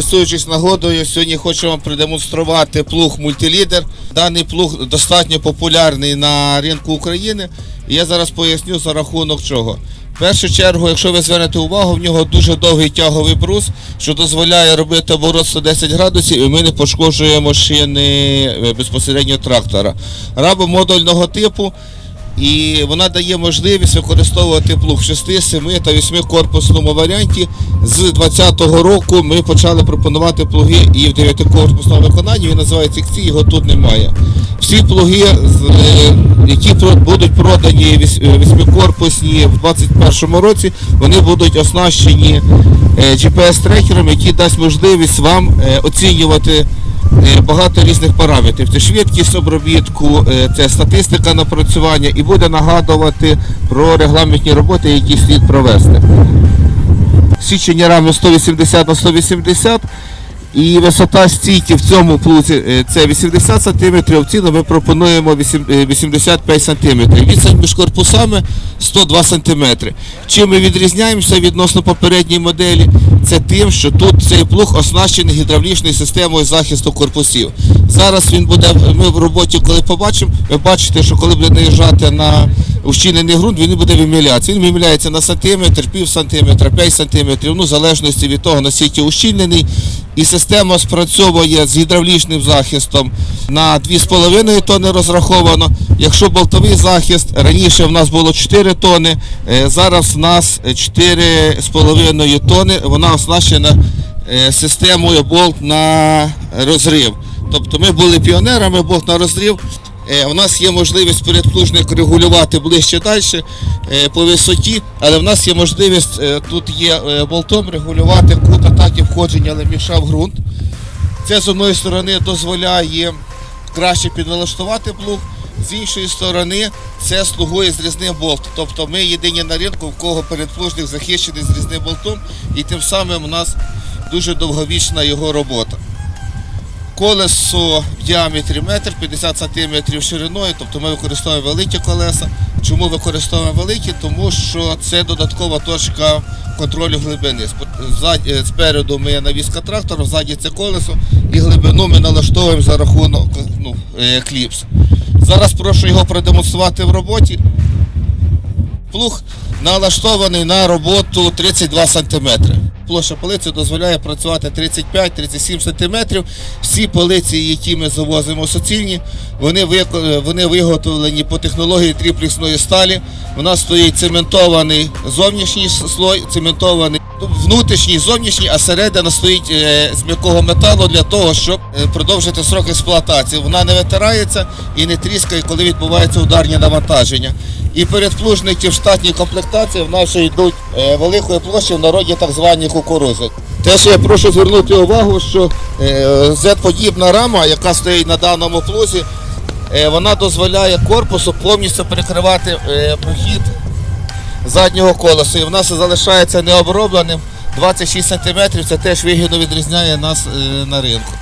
Користуючись нагодою, сьогодні хочу вам продемонструвати плуг мультилідер. Даний плуг достатньо популярний на ринку України. І я зараз поясню за рахунок чого. В першу чергу, якщо ви звернете увагу, в нього дуже довгий тяговий брус, що дозволяє робити оборот 110 градусів, і ми не пошкоджуємо шини е, безпосередньо трактора. Раба модульного типу. І вона дає можливість використовувати плуг в 6, 7 та 8 корпусному варіанті. З 2020 року ми почали пропонувати плуги і в 9 корпусному виконанні. Він називається XC, його тут немає. Всі плуги, е, які будуть продані 8-корпусні в 2021 році, вони будуть оснащені е, GPS-трекером, який дасть можливість вам е, оцінювати е, багато різних параметрів. Це швидкість обробітку, е, це статистика напрацювання і буде нагадувати про регламентні роботи, які слід провести. Січення рами 180 на 180 і висота стійки в цьому плузі е, це 80 см, цілому ми пропонуємо е, 85 см. Відстань між корпусами 102 см. Чим ми відрізняємося відносно попередньої моделі? Це тим, що тут цей плуг оснащений гідравлічною системою захисту корпусів. Зараз він буде, ми в роботі, коли побачимо, ви бачите, що коли буде наїжджати на ущільнений ґрунт, він буде вимілятися. Він виміляється на сантиметр, пів сантиметра, 5 сантиметрів, ну, в залежності від того, наскільки ущільнений. І система спрацьовує з гідравлічним захистом на 2,5 тонни розраховано. Якщо болтовий захист, раніше в нас було 4 тонни, е, зараз в нас 4,5 тонни, вона оснащена е, системою болт на розрив. Тобто ми були піонерами, болт на розрив. Е, У нас є можливість передплужник регулювати ближче далі е, по висоті, але в нас є можливість е, тут є е, болтом регулювати кут атаки входження леміша в ґрунт. Це з одної сторони дозволяє краще підналаштувати плуг, з іншої сторони це слугує зрізним болт. Тобто ми єдині на ринку, в кого передплужник захищений зрізним болтом, і тим самим у нас дуже довговічна його робота. Колесо в діаметрі метр 50 см шириною, тобто ми використовуємо великі колеса. Чому використовуємо великі? Тому що це додаткова точка контролю глибини. Е, Спереду ми навіска трактора, ззаді це колесо і глибину ми налаштовуємо за рахунок ну, е, кліпс. Зараз прошу його продемонструвати в роботі. Плуг налаштований на роботу 32 см. Площа полиці дозволяє працювати 35-37 см. Всі полиці, які ми завозимо суцільні, вони, виготовлені по технології тріплексної сталі. У нас стоїть цементований зовнішній слой, цементований внутрішній, зовнішній, а середина стоїть е, з м'якого металу для того, щоб е, продовжити срок експлуатації. Вона не витирається і не тріскає, коли відбуваються ударні навантаження. І передплужники в штатній комплектації в нас йдуть е, великої площі в народі так звані кукурузи. Теж я прошу звернути увагу, що Z-подібна рама, яка стоїть на даному плузі, вона дозволяє корпусу повністю перекривати прохід заднього колесу. І в нас залишається необробленим 26 см. Це теж вигідно відрізняє нас е, на ринку.